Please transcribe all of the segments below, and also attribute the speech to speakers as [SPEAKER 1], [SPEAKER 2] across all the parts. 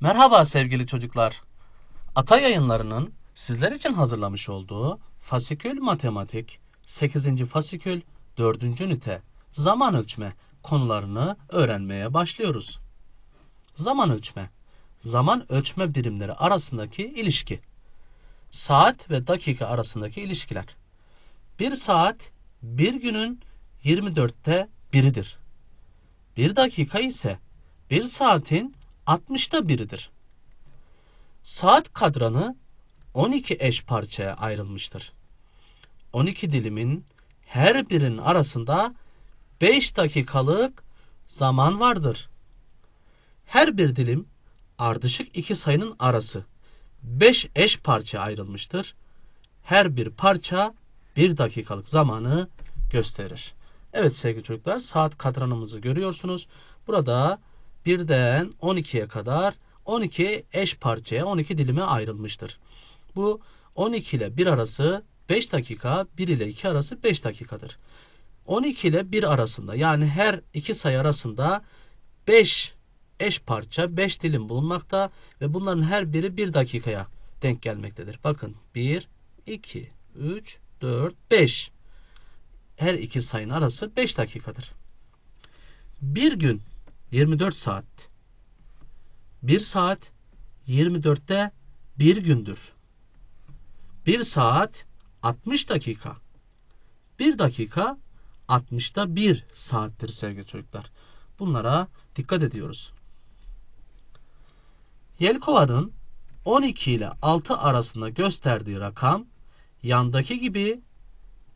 [SPEAKER 1] Merhaba sevgili çocuklar. Ata yayınlarının sizler için hazırlamış olduğu Fasikül Matematik 8. Fasikül 4. ünite zaman ölçme konularını öğrenmeye başlıyoruz. Zaman ölçme. Zaman ölçme birimleri arasındaki ilişki. Saat ve dakika arasındaki ilişkiler. Bir saat bir günün 24'te biridir. Bir dakika ise bir saatin 60'ta biridir. Saat kadranı 12 eş parçaya ayrılmıştır. 12 dilimin her birinin arasında 5 dakikalık zaman vardır. Her bir dilim ardışık iki sayının arası 5 eş parçaya ayrılmıştır. Her bir parça 1 dakikalık zamanı gösterir. Evet sevgili çocuklar saat kadranımızı görüyorsunuz. Burada 1'den 12'ye kadar 12 eş parçaya 12 dilime ayrılmıştır. Bu 12 ile 1 arası 5 dakika, 1 ile 2 arası 5 dakikadır. 12 ile 1 arasında yani her iki sayı arasında 5 eş parça 5 dilim bulunmakta ve bunların her biri 1 dakikaya denk gelmektedir. Bakın 1, 2, 3, 4, 5. Her iki sayının arası 5 dakikadır. Bir gün 24 saat. Bir saat 24'te bir gündür. Bir saat 60 dakika. Bir dakika 60'ta bir saattir sevgili çocuklar. Bunlara dikkat ediyoruz. Yelkova'nın 12 ile 6 arasında gösterdiği rakam yandaki gibi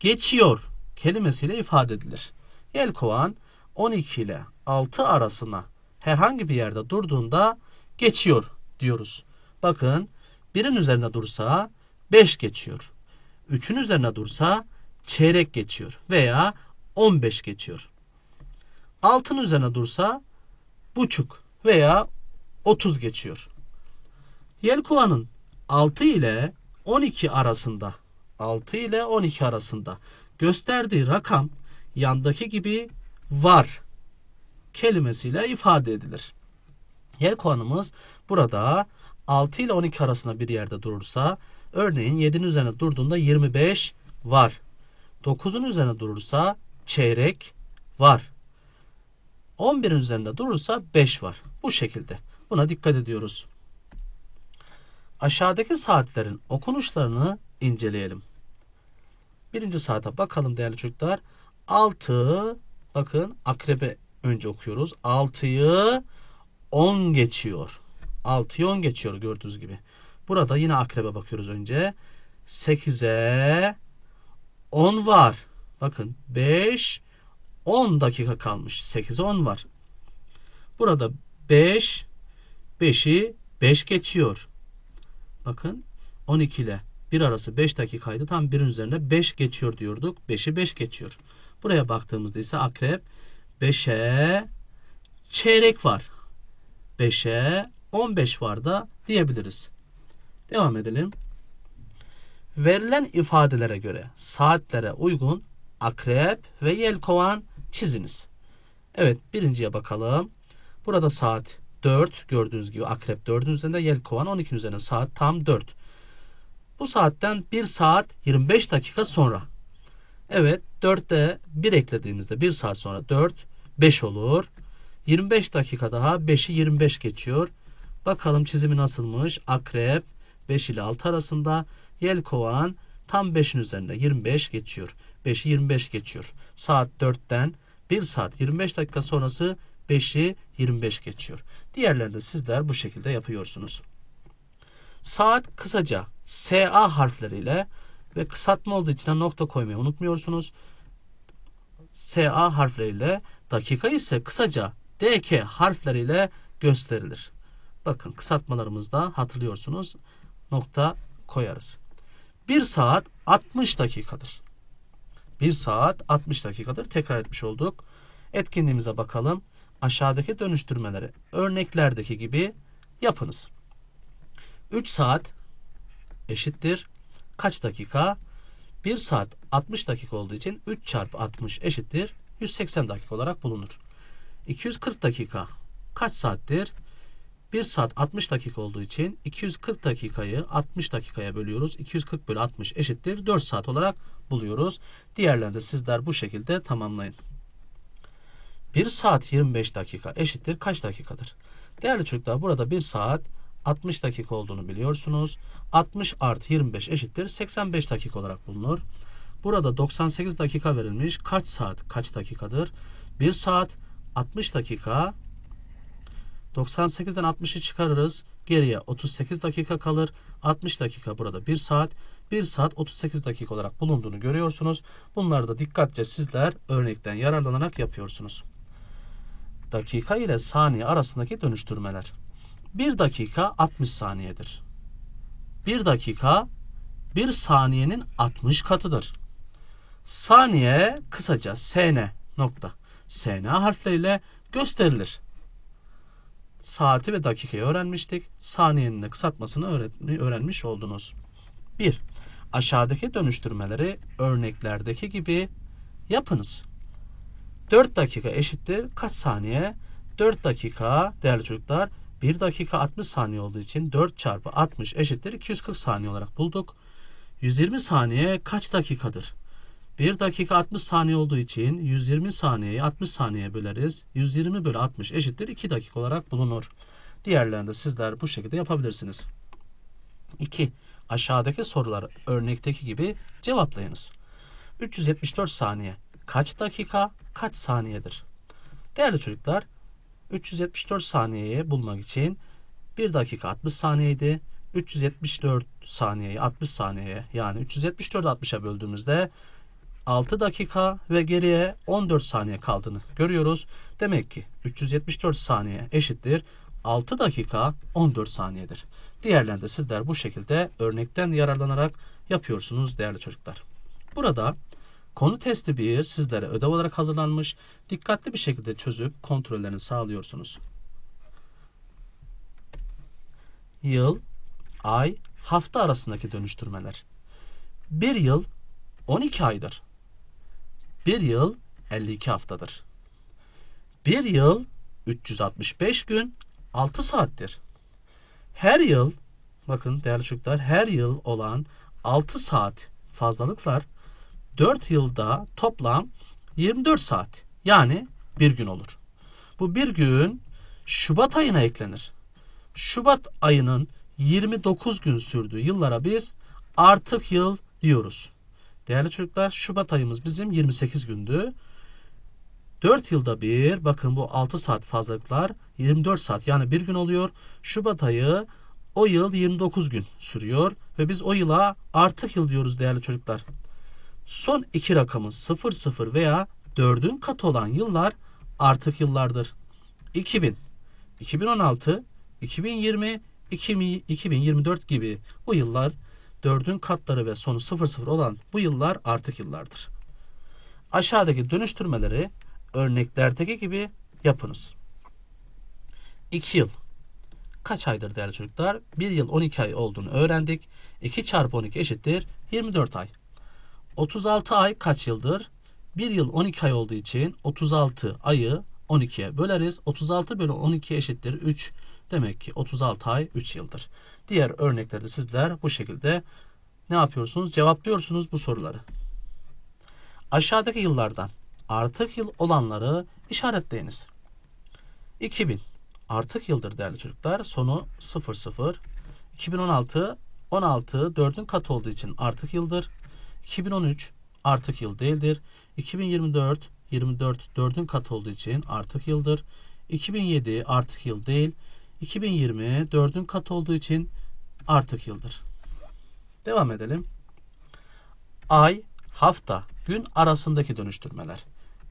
[SPEAKER 1] geçiyor kelimesiyle ifade edilir. Yelkovan 12 ile 6 arasına herhangi bir yerde durduğunda geçiyor diyoruz. Bakın birin üzerine dursa 5 geçiyor. 3'ün üzerine dursa çeyrek geçiyor veya 15 geçiyor. 6'nın üzerine dursa buçuk veya 30 geçiyor. Yelkova'nın 6 ile 12 arasında 6 ile 12 arasında gösterdiği rakam yandaki gibi var kelimesiyle ifade edilir. Yelkovanımız burada 6 ile 12 arasında bir yerde durursa örneğin 7'nin üzerine durduğunda 25 var. 9'un üzerine durursa çeyrek var. 11'in üzerinde durursa 5 var. Bu şekilde. Buna dikkat ediyoruz. Aşağıdaki saatlerin okunuşlarını inceleyelim. Birinci saate bakalım değerli çocuklar. 6 bakın akrebe önce okuyoruz. 6'yı 10 geçiyor. 6'yı 10 geçiyor gördüğünüz gibi. Burada yine akrebe bakıyoruz önce. 8'e 10 var. Bakın 5 10 dakika kalmış. 8'e 10 var. Burada 5 5'i 5 geçiyor. Bakın 12 ile 1 arası 5 dakikaydı. Tam 1'in üzerine 5 geçiyor diyorduk. 5'i 5 geçiyor. Buraya baktığımızda ise akrep 5'e çeyrek var. 5'e 15 var da diyebiliriz. Devam edelim. Verilen ifadelere göre saatlere uygun akrep ve yelkovan çiziniz. Evet birinciye bakalım. Burada saat 4 gördüğünüz gibi akrep 4'ün üzerinde yelkovan 12'nin üzerinde saat tam 4. Bu saatten 1 saat 25 dakika sonra. Evet 4'te 1 eklediğimizde 1 saat sonra 4 5 olur. 25 dakika daha 5'i 25 geçiyor. Bakalım çizimi nasılmış? Akrep 5 ile 6 arasında yelkovan tam 5'in üzerinde 25 geçiyor. 5'i 25 geçiyor. Saat 4'ten 1 saat 25 dakika sonrası 5'i 25 geçiyor. Diğerlerini sizler bu şekilde yapıyorsunuz. Saat kısaca SA harfleriyle ve kısaltma olduğu için nokta koymayı unutmuyorsunuz. SA harfleriyle dakika ise kısaca DK harfleriyle gösterilir. Bakın kısaltmalarımızda hatırlıyorsunuz nokta koyarız. 1 saat 60 dakikadır. 1 saat 60 dakikadır. Tekrar etmiş olduk. Etkinliğimize bakalım. Aşağıdaki dönüştürmeleri örneklerdeki gibi yapınız. 3 saat eşittir. Kaç dakika? 1 saat 60 dakika olduğu için 3 çarpı 60 1 saat 60 dakika olduğu için 240 dakikayı 60 dakikaya bölüyoruz. 240 bölü 60 eşittir 4 saat olarak buluyoruz. Diğerlerini de sizler bu şekilde tamamlayın. 1 saat 25 dakika eşittir kaç dakikadır? Değerli çocuklar burada 1 saat 60 dakika olduğunu biliyorsunuz. 60 artı 25 eşittir 85 dakika olarak bulunur. Burada 98 dakika verilmiş. Kaç saat kaç dakikadır? 1 saat 60 dakika 98'den 60'ı çıkarırız. Geriye 38 dakika kalır. 60 dakika burada 1 saat. 1 saat 38 dakika olarak bulunduğunu görüyorsunuz. Bunları da dikkatçe sizler örnekten yararlanarak yapıyorsunuz. Dakika ile saniye arasındaki dönüştürmeler. 1 dakika 60 saniyedir. 1 dakika 1 saniyenin 60 katıdır. Saniye kısaca SN nokta. SN harfleriyle gösterilir. Saati ve dakikayı öğrenmiştik. Saniyenin de kısaltmasını öğrenmiş oldunuz. 1. Aşağıdaki dönüştürmeleri örneklerdeki gibi yapınız. 4 dakika eşittir kaç saniye? 4 dakika değerli çocuklar 1 dakika 60 saniye olduğu için 4 çarpı 60 eşittir 240 saniye olarak bulduk. 120 saniye kaç dakikadır? 1 dakika 60 saniye olduğu için 120 saniyeyi 60 saniyeye böleriz. 120 bölü 60 eşittir 2 dakika olarak bulunur. Diğerlerini de sizler bu şekilde yapabilirsiniz. 2. Aşağıdaki soruları örnekteki gibi cevaplayınız. 374 saniye kaç dakika kaç saniyedir? Değerli çocuklar 374 saniyeyi bulmak için 1 dakika 60 saniyeydi. 374 saniyeyi 60 saniyeye yani 374'ü 60'a böldüğümüzde 6 dakika ve geriye 14 saniye kaldığını görüyoruz. Demek ki 374 saniye eşittir 6 dakika 14 saniyedir. Diğerlerini de sizler bu şekilde örnekten yararlanarak yapıyorsunuz değerli çocuklar. Burada konu testi 1 sizlere ödev olarak hazırlanmış. Dikkatli bir şekilde çözüp kontrollerini sağlıyorsunuz. Yıl, ay, hafta arasındaki dönüştürmeler. Bir yıl 12 aydır. Bir yıl 52 haftadır. Bir yıl 365 gün 6 saattir. Her yıl bakın değerli çocuklar her yıl olan 6 saat fazlalıklar 4 yılda toplam 24 saat yani bir gün olur. Bu bir gün Şubat ayına eklenir. Şubat ayının 29 gün sürdüğü yıllara biz artık yıl diyoruz. Değerli çocuklar Şubat ayımız bizim 28 gündü. 4 yılda bir bakın bu 6 saat fazlalıklar 24 saat yani bir gün oluyor. Şubat ayı o yıl 29 gün sürüyor ve biz o yıla artık yıl diyoruz değerli çocuklar. Son iki rakamı 0 0 veya 4'ün katı olan yıllar artık yıllardır. 2000, 2016, 2020, 2024 gibi bu yıllar 4'ün katları ve sonu 00 olan bu yıllar artık yıllardır. Aşağıdaki dönüştürmeleri örneklerdeki gibi yapınız. 2 yıl. Kaç aydır değerli çocuklar? 1 yıl 12 ay olduğunu öğrendik. 2 çarpı 12 eşittir 24 ay. 36 ay kaç yıldır? 1 yıl 12 ay olduğu için 36 ayı 12'ye böleriz. 36 bölü 12 eşittir 3. Demek ki 36 ay 3 yıldır. Diğer örneklerde sizler bu şekilde ne yapıyorsunuz? Cevaplıyorsunuz bu soruları. Aşağıdaki yıllardan artık yıl olanları işaretleyiniz. 2000 artık yıldır değerli çocuklar. Sonu 00. 2016 16 4'ün katı olduğu için artık yıldır. 2013 artık yıl değildir. 2024 24 4'ün katı olduğu için artık yıldır. 2007 artık yıl değil. 2020 4'ün katı olduğu için artık yıldır. Devam edelim. Ay, hafta, gün arasındaki dönüştürmeler.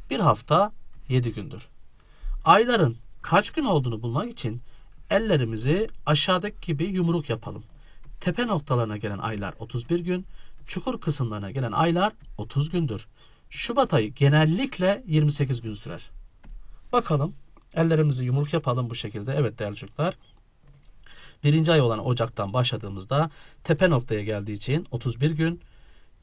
[SPEAKER 1] Bir hafta 7 gündür. Ayların kaç gün olduğunu bulmak için ellerimizi aşağıdaki gibi yumruk yapalım. Tepe noktalarına gelen aylar 31 gün, çukur kısımlarına gelen aylar 30 gündür. Şubat ayı genellikle 28 gün sürer. Bakalım ellerimizi yumruk yapalım bu şekilde. Evet değerli çocuklar. Birinci ay olan Ocak'tan başladığımızda tepe noktaya geldiği için 31 gün.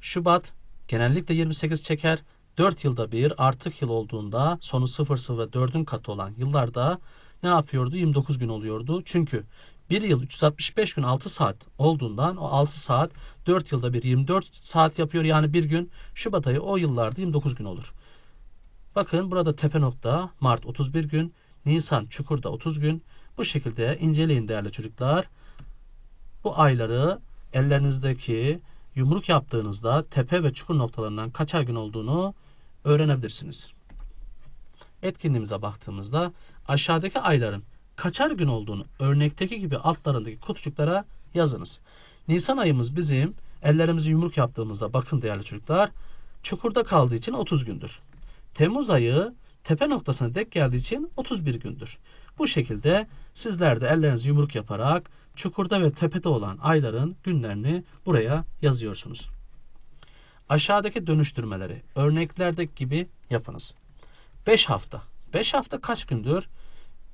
[SPEAKER 1] Şubat genellikle 28 çeker. 4 yılda bir artık yıl olduğunda sonu 00 ve 4'ün katı olan yıllarda ne yapıyordu? 29 gün oluyordu. Çünkü bir yıl 365 gün 6 saat olduğundan o 6 saat 4 yılda bir 24 saat yapıyor. Yani bir gün Şubat ayı o yıllarda 29 gün olur. Bakın burada tepe nokta Mart 31 gün, Nisan Çukur'da 30 gün. Bu şekilde inceleyin değerli çocuklar. Bu ayları ellerinizdeki yumruk yaptığınızda tepe ve çukur noktalarından kaçar gün olduğunu öğrenebilirsiniz. Etkinliğimize baktığımızda aşağıdaki ayların kaçar gün olduğunu örnekteki gibi altlarındaki kutucuklara yazınız. Nisan ayımız bizim ellerimizi yumruk yaptığımızda bakın değerli çocuklar çukurda kaldığı için 30 gündür. Temmuz ayı tepe noktasına dek geldiği için 31 gündür. Bu şekilde sizler de ellerinizi yumruk yaparak çukurda ve tepede olan ayların günlerini buraya yazıyorsunuz. Aşağıdaki dönüştürmeleri örneklerdeki gibi yapınız. 5 hafta. 5 hafta kaç gündür?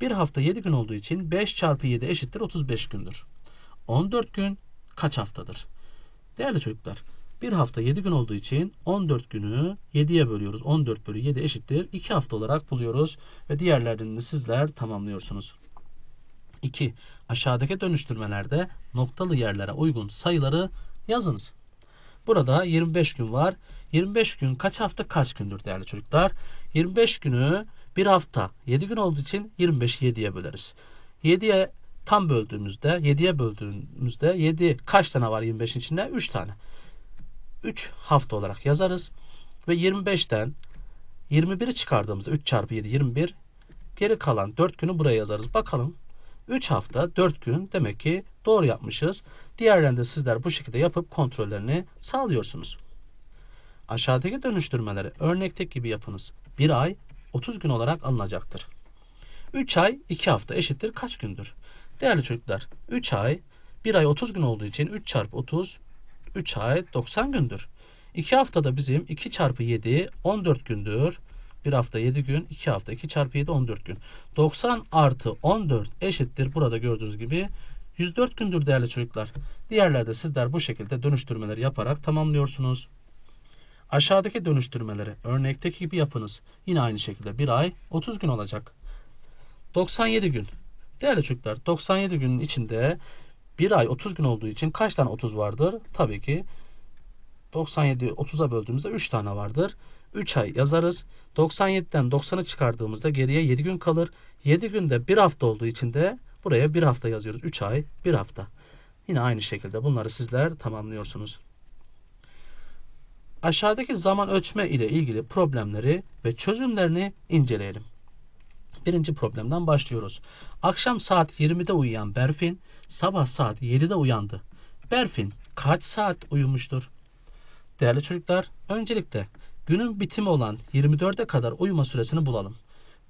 [SPEAKER 1] Bir hafta 7 gün olduğu için 5 çarpı 7 eşittir 35 gündür. 14 gün kaç haftadır? Değerli çocuklar, bir hafta 7 gün olduğu için 14 günü 7'ye bölüyoruz. 14 bölü 7 eşittir 2 hafta olarak buluyoruz ve diğerlerini sizler tamamlıyorsunuz. 2. Aşağıdaki dönüştürmelerde noktalı yerlere uygun sayıları yazınız. Burada 25 gün var. 25 gün kaç hafta kaç gündür değerli çocuklar? 25 günü bir hafta 7 gün olduğu için 25'i 7'ye böleriz. 7'ye tam böldüğümüzde 7'ye böldüğümüzde 7 kaç tane var 25'in içinde? 3 tane. 3 hafta olarak yazarız. Ve 25'ten 21'i çıkardığımızda 3 çarpı 7 21 geri kalan 4 günü buraya yazarız. Bakalım 3 hafta 4 gün demek ki doğru yapmışız. Diğerlerinde de sizler bu şekilde yapıp kontrollerini sağlıyorsunuz. Aşağıdaki dönüştürmeleri örnekteki gibi yapınız. 1 ay 30 gün olarak alınacaktır. 3 ay 2 hafta eşittir kaç gündür? Değerli çocuklar 3 ay 1 ay 30 gün olduğu için 3 çarpı 30 3 ay 90 gündür. 2 haftada bizim 2 çarpı 7 14 gündür. 1 hafta 7 gün, 2 hafta 2 çarpı 7 14 gün. 90 artı 14 eşittir burada gördüğünüz gibi 104 gündür değerli çocuklar. Diğerlerde sizler bu şekilde dönüştürmeleri yaparak tamamlıyorsunuz. Aşağıdaki dönüştürmeleri örnekteki gibi yapınız. Yine aynı şekilde bir ay 30 gün olacak. 97 gün. Değerli çocuklar 97 günün içinde bir ay 30 gün olduğu için kaç tane 30 vardır? Tabii ki 97 30'a böldüğümüzde 3 tane vardır. 3 ay yazarız. 97'den 90'ı çıkardığımızda geriye 7 gün kalır. 7 günde 1 hafta olduğu için de buraya 1 hafta yazıyoruz. 3 ay 1 hafta. Yine aynı şekilde bunları sizler tamamlıyorsunuz. Aşağıdaki zaman ölçme ile ilgili problemleri ve çözümlerini inceleyelim. Birinci problemden başlıyoruz. Akşam saat 20'de uyuyan Berfin sabah saat 7'de uyandı. Berfin kaç saat uyumuştur? Değerli çocuklar, öncelikle günün bitimi olan 24'e kadar uyuma süresini bulalım.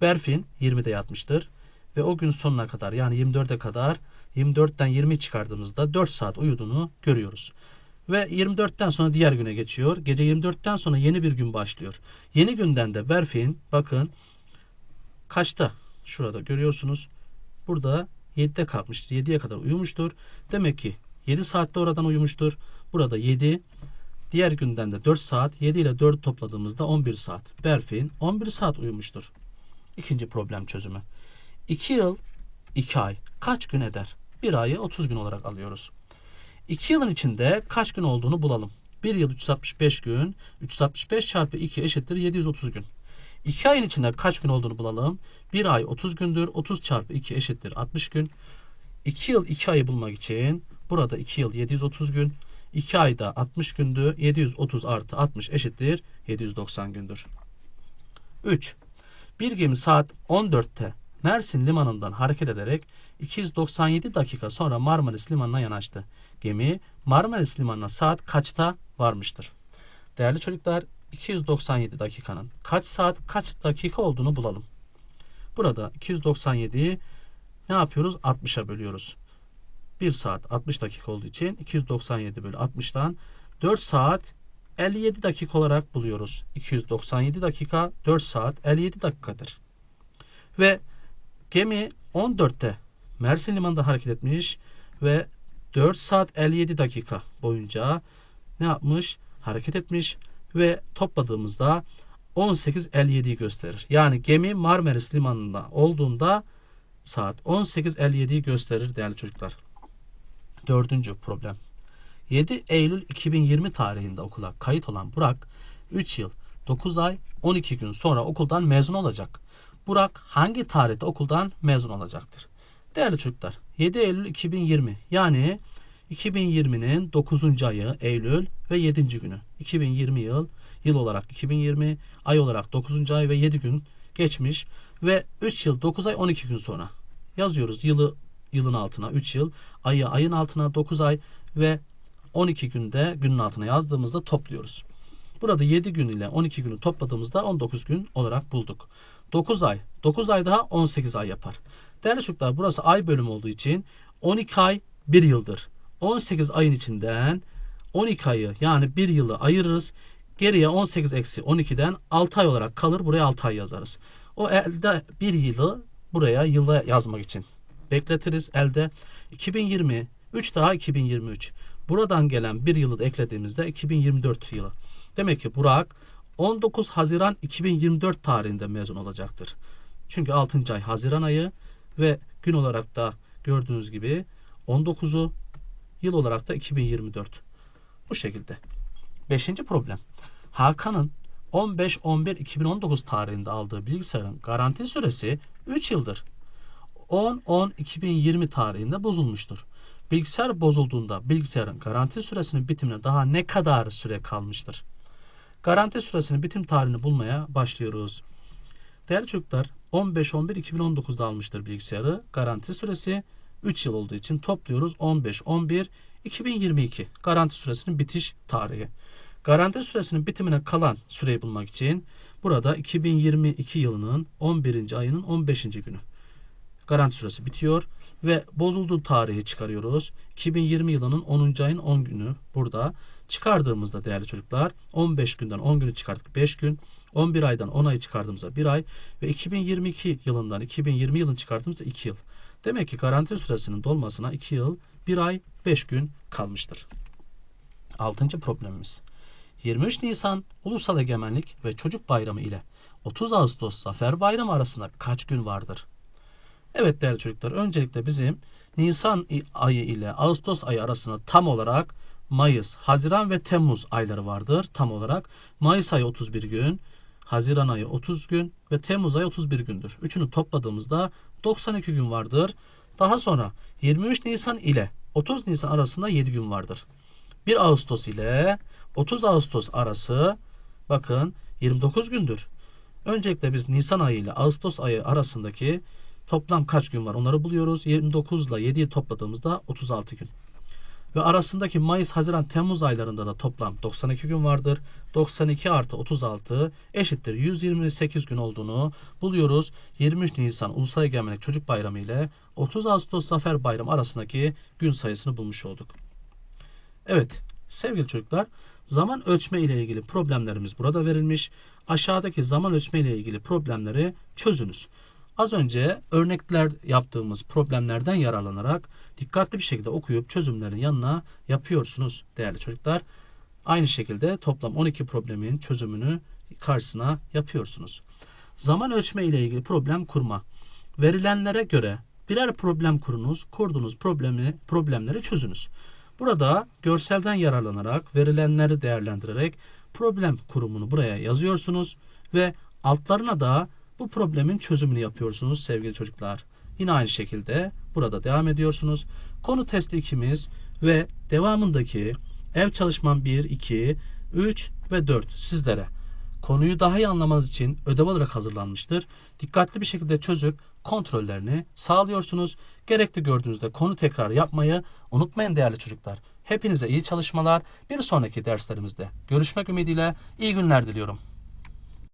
[SPEAKER 1] Berfin 20'de yatmıştır ve o gün sonuna kadar yani 24'e kadar 24'ten 20 çıkardığımızda 4 saat uyuduğunu görüyoruz. Ve 24'ten sonra diğer güne geçiyor. Gece 24'ten sonra yeni bir gün başlıyor. Yeni günden de Berfin bakın kaçta? Şurada görüyorsunuz. Burada 7'de kalkmıştır. 7'ye kadar uyumuştur. Demek ki 7 saatte oradan uyumuştur. Burada 7. Diğer günden de 4 saat. 7 ile 4 topladığımızda 11 saat. Berfin 11 saat uyumuştur. İkinci problem çözümü. 2 yıl 2 ay kaç gün eder? Bir ayı 30 gün olarak alıyoruz. 2 yılın içinde kaç gün olduğunu bulalım. 1 yıl 365 gün. 365 çarpı 2 eşittir 730 gün. 2 ayın içinde kaç gün olduğunu bulalım. 1 ay 30 gündür. 30 çarpı 2 eşittir 60 gün. 2 yıl 2 ayı bulmak için burada 2 yıl 730 gün. 2 ayda 60 gündü. 730 artı 60 eşittir 790 gündür. 3. Bir gemi saat 14'te Mersin limanından hareket ederek 297 dakika sonra Marmaris limanına yanaştı. Gemi Marmaris limanına saat kaçta varmıştır? Değerli çocuklar 297 dakikanın kaç saat kaç dakika olduğunu bulalım. Burada 297'yi ne yapıyoruz? 60'a bölüyoruz. 1 saat 60 dakika olduğu için 297 bölü 60'tan 4 saat 57 dakika olarak buluyoruz. 297 dakika 4 saat 57 dakikadır. Ve gemi 14'te Mersin limanında hareket etmiş ve 4 saat 57 dakika boyunca ne yapmış? Hareket etmiş ve topladığımızda 18.57'yi gösterir. Yani gemi Marmaris limanında olduğunda saat 18.57'yi gösterir değerli çocuklar. Dördüncü problem. 7 Eylül 2020 tarihinde okula kayıt olan Burak 3 yıl 9 ay 12 gün sonra okuldan mezun olacak. Burak hangi tarihte okuldan mezun olacaktır? Değerli çocuklar 7 Eylül 2020 yani 2020'nin 9. ayı Eylül ve 7. günü. 2020 yıl yıl olarak 2020 ay olarak 9. ay ve 7 gün geçmiş ve 3 yıl 9 ay 12 gün sonra yazıyoruz yılı yılın altına 3 yıl ayı ayın altına 9 ay ve 12 günde günün altına yazdığımızda topluyoruz. Burada 7 gün ile 12 günü topladığımızda 19 gün olarak bulduk. 9 ay. 9 ay daha 18 ay yapar. Değerli çocuklar burası ay bölümü olduğu için 12 ay 1 yıldır. 18 ayın içinden 12 ayı yani 1 yılı ayırırız. Geriye 18 eksi 12'den 6 ay olarak kalır. Buraya 6 ay yazarız. O elde 1 yılı buraya yıla yazmak için bekletiriz elde. 2020 3 daha 2023. Buradan gelen bir yılı da eklediğimizde 2024 yılı. Demek ki Burak 19 Haziran 2024 tarihinde mezun olacaktır. Çünkü 6. ay Haziran ayı ve gün olarak da gördüğünüz gibi 19'u yıl olarak da 2024. Bu şekilde. Beşinci problem. Hakan'ın 15-11-2019 tarihinde aldığı bilgisayarın garanti süresi 3 yıldır. 10-10-2020 tarihinde bozulmuştur. Bilgisayar bozulduğunda bilgisayarın garanti süresinin bitimine daha ne kadar süre kalmıştır? Garanti süresinin bitim tarihini bulmaya başlıyoruz. Değerli çocuklar 15-11-2019'da almıştır bilgisayarı. Garanti süresi 3 yıl olduğu için topluyoruz 15-11-2022 garanti süresinin bitiş tarihi. Garanti süresinin bitimine kalan süreyi bulmak için burada 2022 yılının 11. ayının 15. günü. Garanti süresi bitiyor ve bozulduğu tarihi çıkarıyoruz. 2020 yılının 10. ayın 10 günü burada. Çıkardığımızda değerli çocuklar 15 günden 10 günü çıkarttık 5 gün. 11 aydan 10 ayı çıkardığımızda 1 ay ve 2022 yılından 2020 yılını çıkarttığımızda 2 yıl. Demek ki garanti süresinin dolmasına 2 yıl 1 ay 5 gün kalmıştır. Altıncı problemimiz. 23 Nisan Ulusal Egemenlik ve Çocuk Bayramı ile 30 Ağustos Zafer Bayramı arasında kaç gün vardır? Evet değerli çocuklar öncelikle bizim Nisan ayı ile Ağustos ayı arasında tam olarak Mayıs, Haziran ve Temmuz ayları vardır tam olarak. Mayıs ayı 31 gün, Haziran ayı 30 gün ve Temmuz ayı 31 gündür. Üçünü topladığımızda 92 gün vardır. Daha sonra 23 Nisan ile 30 Nisan arasında 7 gün vardır. 1 Ağustos ile 30 Ağustos arası bakın 29 gündür. Öncelikle biz Nisan ayı ile Ağustos ayı arasındaki toplam kaç gün var onları buluyoruz. 29 ile 7'yi topladığımızda 36 gün. Ve arasındaki Mayıs, Haziran, Temmuz aylarında da toplam 92 gün vardır. 92 artı 36 eşittir 128 gün olduğunu buluyoruz. 23 Nisan Ulusal Egemenlik Çocuk Bayramı ile 30 Ağustos Zafer Bayramı arasındaki gün sayısını bulmuş olduk. Evet sevgili çocuklar zaman ölçme ile ilgili problemlerimiz burada verilmiş. Aşağıdaki zaman ölçme ile ilgili problemleri çözünüz. Az önce örnekler yaptığımız problemlerden yararlanarak dikkatli bir şekilde okuyup çözümlerin yanına yapıyorsunuz değerli çocuklar. Aynı şekilde toplam 12 problemin çözümünü karşısına yapıyorsunuz. Zaman ölçme ile ilgili problem kurma. Verilenlere göre birer problem kurunuz, kurduğunuz problemi, problemleri çözünüz. Burada görselden yararlanarak, verilenleri değerlendirerek problem kurumunu buraya yazıyorsunuz ve altlarına da bu problemin çözümünü yapıyorsunuz sevgili çocuklar. Yine aynı şekilde burada devam ediyorsunuz. Konu testi 2'miz ve devamındaki ev çalışmam 1, 2, 3 ve 4 sizlere konuyu daha iyi anlamanız için ödev olarak hazırlanmıştır. Dikkatli bir şekilde çözüp kontrollerini sağlıyorsunuz. Gerekli gördüğünüzde konu tekrar yapmayı unutmayın değerli çocuklar. Hepinize iyi çalışmalar. Bir sonraki derslerimizde görüşmek ümidiyle iyi günler diliyorum.